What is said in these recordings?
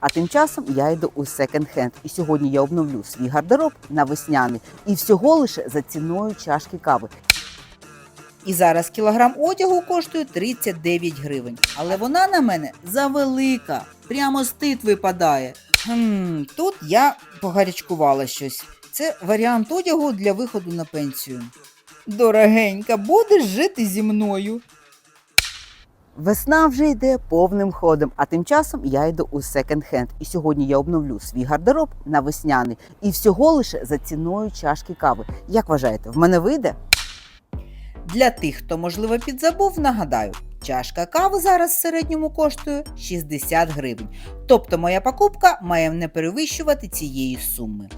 А тим часом я йду у секонд-хенд. І сьогодні я обновлю свій гардероб на весняний і всього лише за ціною чашки кави. І зараз кілограм одягу коштує 39 гривень. Але вона на мене завелика. Прямо стид випадає. Хм, тут я погарячкувала щось. Це варіант одягу для виходу на пенсію. Дорогенька, будеш жити зі мною. Весна вже йде повним ходом, а тим часом я йду у секонд-хенд. І сьогодні я обновлю свій гардероб на весняний і всього лише за ціною чашки кави. Як вважаєте, в мене вийде? Для тих, хто можливо підзабув, нагадаю, чашка кави зараз в середньому коштує 60 гривень. Тобто моя покупка має не перевищувати цієї суми.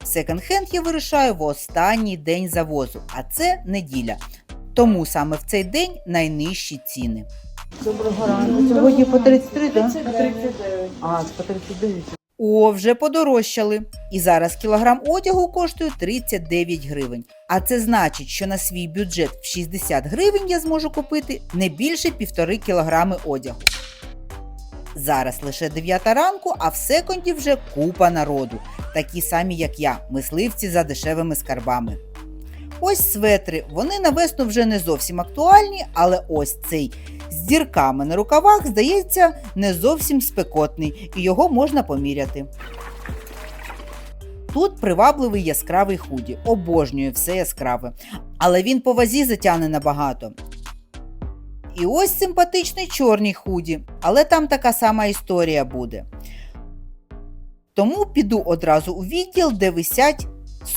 В секонд-хенд я вирішаю в останній день завозу, а це неділя. Тому саме в цей день найнижчі ціни. Доброго ранку. Сьогодні по 33, так? 39. А, по 39. О, вже подорожчали. І зараз кілограм одягу коштує 39 гривень. А це значить, що на свій бюджет в 60 гривень я зможу купити не більше півтори кілограми одягу. Зараз лише 9 ранку, а в секонді вже купа народу, такі самі, як я, мисливці за дешевими скарбами. Ось светри, вони на весну вже не зовсім актуальні, але ось цей з дірками на рукавах, здається, не зовсім спекотний, і його можна поміряти. Тут привабливий яскравий худі, обожнюю все яскраве, але він по вазі затягне набагато. І ось симпатичний чорний худі, але там така сама історія буде. Тому піду одразу у відділ, де висять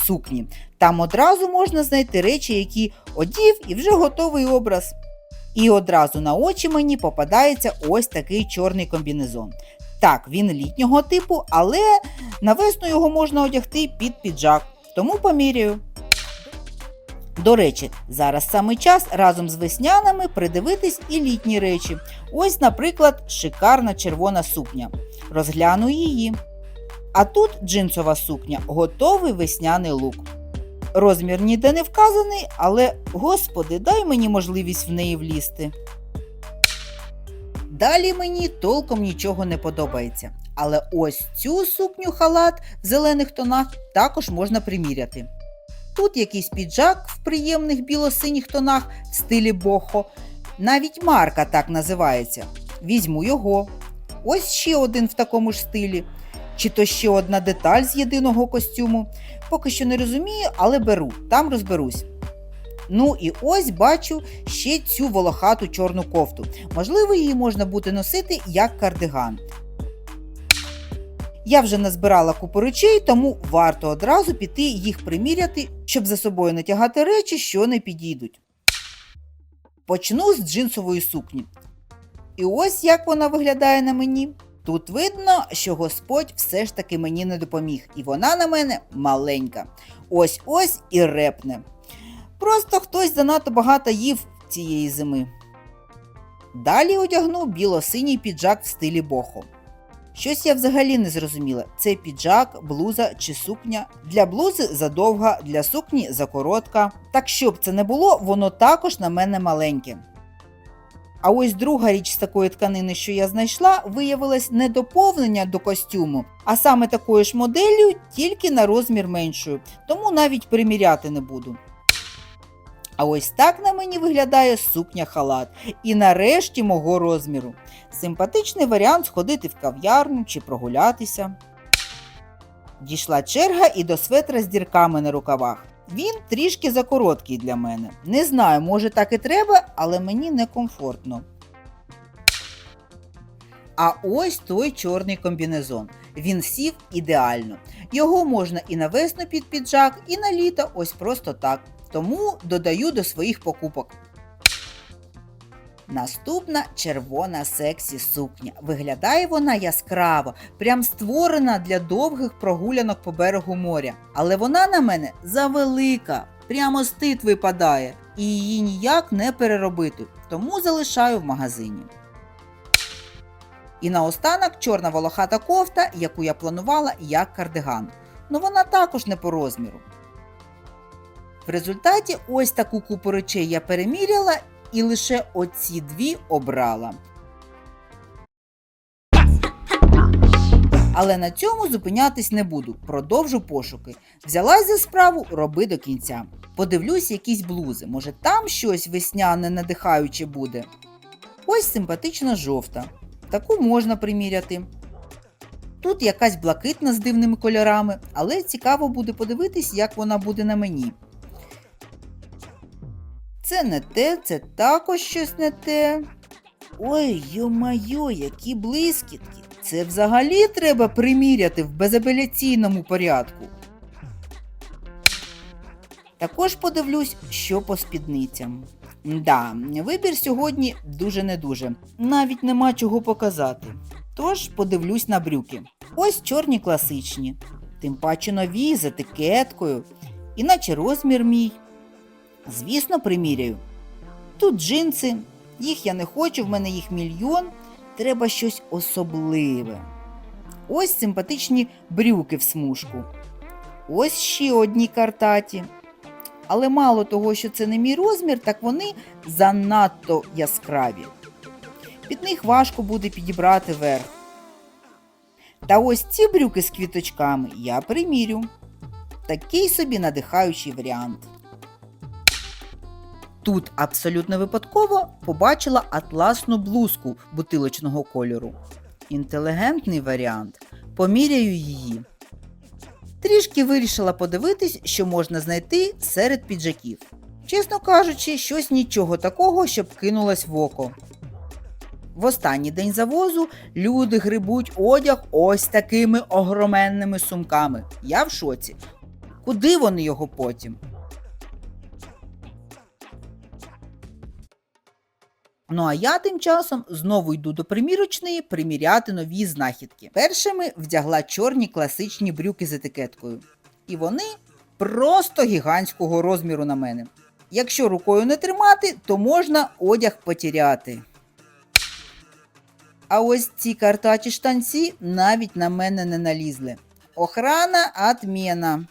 сукні. Там одразу можна знайти речі, які одів і вже готовий образ. І одразу на очі мені попадається ось такий чорний комбінезон. Так, він літнього типу, але на весну його можна одягти під піджак, тому поміряю. До речі, зараз саме час разом з весняними придивитись і літні речі. Ось, наприклад, шикарна червона сукня. Розгляну її. А тут джинсова сукня, готовий весняний лук. Розмір ніде не вказаний, але, господи, дай мені можливість в неї влізти. Далі мені толком нічого не подобається. Але ось цю сукню халат в зелених тонах також можна приміряти. Тут якийсь піджак в приємних біло-синіх тонах в стилі бохо. Навіть марка так називається. Візьму його. Ось ще один в такому ж стилі. Чи то ще одна деталь з єдиного костюму. Поки що не розумію, але беру, там розберусь. Ну і ось бачу ще цю волохату чорну кофту. Можливо, її можна буде носити як кардиган. Я вже назбирала купу речей, тому варто одразу піти їх приміряти, щоб за собою не тягати речі, що не підійдуть. Почну з джинсової сукні. І ось як вона виглядає на мені. Тут видно, що Господь все ж таки мені не допоміг, і вона на мене маленька. Ось ось і репне. Просто хтось занадто багато їв цієї зими. Далі одягну біло-синій піджак в стилі бохо. Щось я взагалі не зрозуміла. Це піджак, блуза чи сукня. Для блузи задовга, для сукні закоротка. Так щоб це не було, воно також на мене маленьке. А ось друга річ з такої тканини, що я знайшла, виявилась не доповнення до костюму, а саме такою ж моделлю, тільки на розмір меншою, тому навіть приміряти не буду. А ось так на мені виглядає сукня халат. І нарешті мого розміру. Симпатичний варіант сходити в кав'ярню чи прогулятися. Дійшла черга і до светра з дірками на рукавах. Він трішки закороткий для мене. Не знаю, може так і треба, але мені некомфортно. А ось той чорний комбінезон. Він сів ідеально. Його можна і на весну під піджак, і на літо ось просто так. Тому додаю до своїх покупок. Наступна червона сексі сукня. Виглядає вона яскраво, прям створена для довгих прогулянок по берегу моря. Але вона на мене завелика, прямо стид випадає, і її ніяк не переробити, тому залишаю в магазині. І наостанок чорна волохата кофта, яку я планувала як кардиган. Ну вона також не по розміру. В результаті ось таку купу речей я переміряла і лише оці дві обрала. Але на цьому зупинятись не буду. Продовжу пошуки. Взялась за справу, роби до кінця. Подивлюсь якісь блузи. Може, там щось весняне надихаюче буде. Ось симпатична жовта. Таку можна приміряти. Тут якась блакитна з дивними кольорами, але цікаво буде подивитись, як вона буде на мені. Це не те, це також щось не те. Ой, йо-майо, які блискітки. Це взагалі треба приміряти в безапеляційному порядку. Також подивлюсь, що по спідницям. Да, вибір сьогодні дуже не дуже. Навіть нема чого показати. Тож подивлюсь на брюки. Ось чорні класичні, тим паче нові з етикеткою, іначе розмір мій. Звісно, приміряю. Тут джинси, їх я не хочу, в мене їх мільйон. Треба щось особливе. Ось симпатичні брюки в смужку. Ось ще одні картаті. Але мало того, що це не мій розмір, так вони занадто яскраві. Під них важко буде підібрати верх. Та ось ці брюки з квіточками я примірю. Такий собі надихаючий варіант. Тут абсолютно випадково побачила атласну блузку бутилочного кольору. Інтелігентний варіант. Поміряю її. Трішки вирішила подивитись, що можна знайти серед піджаків. Чесно кажучи, щось нічого такого, щоб кинулось в око. В останній день завозу люди грибуть одяг ось такими огроменними сумками. Я в шоці. Куди вони його потім? Ну а я тим часом знову йду до примірочної приміряти нові знахідки. Першими вдягла чорні класичні брюки з етикеткою. І вони просто гігантського розміру на мене. Якщо рукою не тримати, то можна одяг потіряти. А ось ці картачі штанці навіть на мене не налізли. Охрана отмена.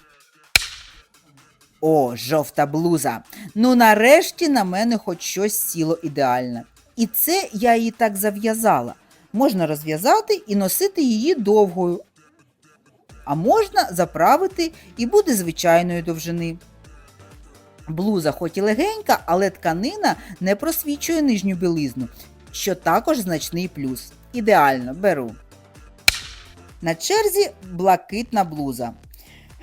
О, жовта блуза. Ну нарешті на мене хоч щось сіло ідеальне. І це я її так зав'язала. Можна розв'язати і носити її довгою. А можна заправити і буде звичайної довжини. Блуза хоч і легенька, але тканина не просвічує нижню білизну, що також значний плюс. Ідеально беру. На черзі блакитна блуза.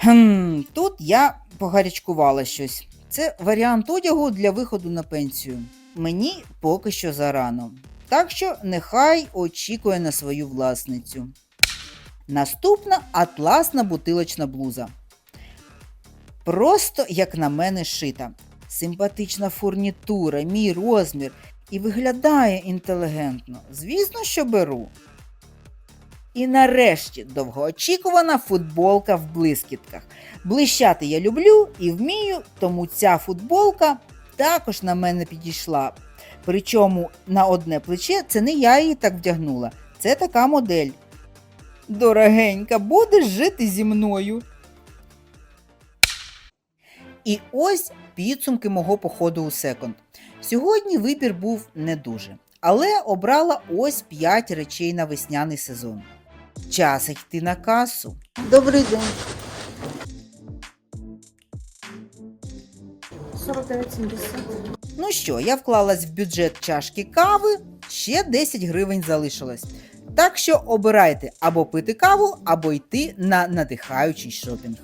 Хм, тут я погарячкувала щось. Це варіант одягу для виходу на пенсію. Мені поки що зарано. Так що нехай очікує на свою власницю. Наступна атласна бутилочна блуза. Просто, як на мене, шита. Симпатична фурнітура, мій розмір і виглядає інтелігентно. Звісно, що беру. І нарешті довгоочікувана футболка в блискітках. Блищати я люблю і вмію, тому ця футболка також на мене підійшла. Причому на одне плече це не я її так вдягнула, це така модель. Дорогенька, будеш жити зі мною. І ось підсумки мого походу у секонд. Сьогодні вибір був не дуже, але обрала ось 5 речей на весняний сезон. Час йти на касу. Добрий день. 49,70. Ну що, я вклалась в бюджет чашки кави, ще 10 гривень залишилось. Так що обирайте або пити каву, або йти на надихаючий шопінг.